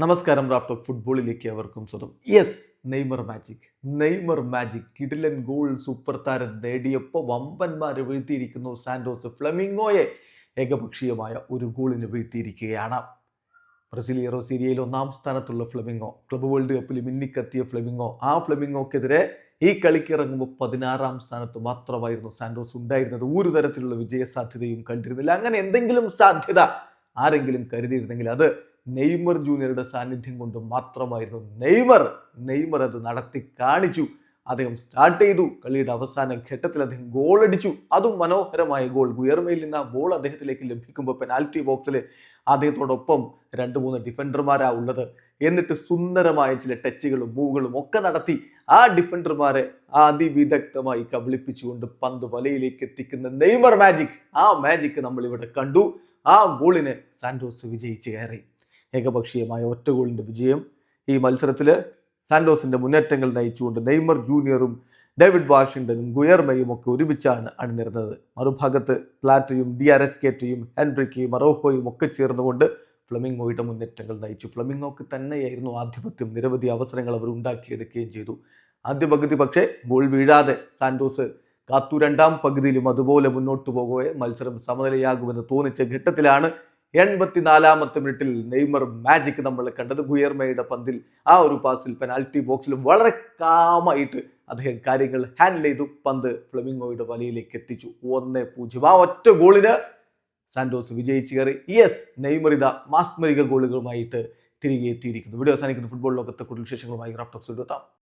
നമസ്കാരം raft of ഫുട്ബോളിലേക്ക് അവർക്കും സ്വതം yes Neymar magic Neymar magic കിഡിലൻ ഗോൾ സൂപ്പർ താരം നേടിയപ്പോൾ വമ്പന്മാരെ വീഴ്ത്തിയിരിക്കുന്നു സാൻഡോസ് ഫ്ലമിംഗോയെ. ഏകപക്ഷീയമായ ഒരു ഗോളിന് വീഴ്ത്തിയിരിക്കുകയാണ്. ബ്രസീലിയറോ സീരിയയിൽ ഒന്നാം സ്ഥാനത്തുള്ള ഫ്ലമിംഗോ. ക്ലബ് വേൾഡ് കപ്പിൽ മിന്നിക്കത്തിയ ഫ്ലമിംഗോ. ആ ഫ്ലമിംഗോക്കെതിരെ ഈ കളിക്കിറങ്ങുമ്പോൾ പതിനാറാം സ്ഥാനത്ത് മാത്രമായിരുന്നു സാൻഡോസ് ഉണ്ടായിരുന്നത്. ഒരു തരത്തിലുള്ള വിജയ സാധ്യതയും കണ്ടിരുന്നില്ല. അങ്ങനെ എന്തെങ്കിലും സാധ്യത ആരെങ്കിലും കരുതിയിരുന്നെങ്കിൽ അത് നെയ്മർ ജൂനിയറുടെ സാന്നിധ്യം കൊണ്ട് മാത്രമായിരുന്നു നെയ്മർ. നെയ്മർ അത് നടത്തി കാണിച്ചു. അദ്ദേഹം സ്റ്റാർട്ട് ചെയ്തു. കളിയുടെ അവസാന ഘട്ടത്തിൽ അദ്ദേഹം ഗോൾ അടിച്ചു. അതും മനോഹരമായ ഗോൾ ഗുയർമയിൽ നിന്ന് ആ ബോൾ അദ്ദേഹത്തിലേക്ക് ലഭിക്കുമ്പോൾ പെനാൽറ്റി ബോക്സിൽ അദ്ദേഹത്തോടൊപ്പം രണ്ട് മൂന്ന് ഡിഫൻഡർമാരാ ഉള്ളത്. എന്നിട്ട് സുന്ദരമായ ചില ടച്ചുകളും മൂവുകളും ഒക്കെ നടത്തി ആ ഡിഫൻഡർമാരെ അതിവിദഗ്ധമായി കബളിപ്പിച്ചുകൊണ്ട് പന്ത് വലയിലേക്ക് എത്തിക്കുന്ന നെയ്മർ മാജിക് ആ മാജിക് നമ്മൾ ഇവിടെ കണ്ടു. ആ ഗോളിന് സാന്റോസ് വിജയിച്ച് കയറി. ഏകപക്ഷീയമായ ഒറ്റ ഗോളിന്റെ വിജയം ഈ മത്സരത്തിൽ സാൻഡോസിന്റെ മുന്നേറ്റങ്ങൾ നയിച്ചുകൊണ്ട് നെയ്മർ ജൂനിയറും ഡേവിഡ് വാഷിംഗ്ടണും ഗുയർമയും ഒക്കെ ഒരുമിച്ചാണ് അണിനിരുന്നത്. മറുഭാഗത്ത് പ്ലാറ്റയും ഡി ആർ എസ് കേറ്റയും ഹെൻറിക്കയും മറോഹോയും ഒക്കെ ചേർന്നുകൊണ്ട് ഫ്ലമിംഗോയുടെ മുന്നേറ്റങ്ങൾ നയിച്ചു. ഫ്ലമിംഗോക്ക് തന്നെയായിരുന്നു ആധിപത്യം. നിരവധി അവസരങ്ങൾ അവർ ഉണ്ടാക്കിയെടുക്കുകയും ചെയ്തു. ആദ്യ പകുതി പക്ഷേ ഗോൾ വീഴാതെ സാൻഡോസ് കാത്തു. രണ്ടാം പകുതിയിലും അതുപോലെ മുന്നോട്ട് പോകവേ മത്സരം സമനിലയാകുമെന്ന് തോന്നിച്ച ഘട്ടത്തിലാണ് എൺപത്തിനാലാമത്തെ മിനിറ്റിൽ നെയ്മർ മാജിക് നമ്മൾ കണ്ടത്. ഗുയർമയുടെ പന്തിൽ ആ ഒരു പാസിൽ പെനാൽറ്റി ബോക്സിൽ വളരെ കാമായിട്ട് അദ്ദേഹം കാര്യങ്ങൾ ഹാൻഡിൽ ചെയ്തു. പന്ത് ഫ്ലമിംഗോയുടെ വലയിലേക്ക് എത്തിച്ചു. ഒന്ന് പൂജ്യം. ആ ഒറ്റ ഗോളിന് സാന്റോസ് വിജയിച്ചു കയറി. യെസ് നെയ്മർ ഇത മാസ്മരിക ഗോളുകളുമായിട്ട് തിരികെ എത്തിയിരിക്കുന്നു. വീഡിയോ അവസാനിക്കുന്ന. ഫുട്ബോൾ ലോകത്തെ കൂടുതൽ വിശേഷങ്ങളുമായി റാഫ്റ്റോക്സ് എടുത്താം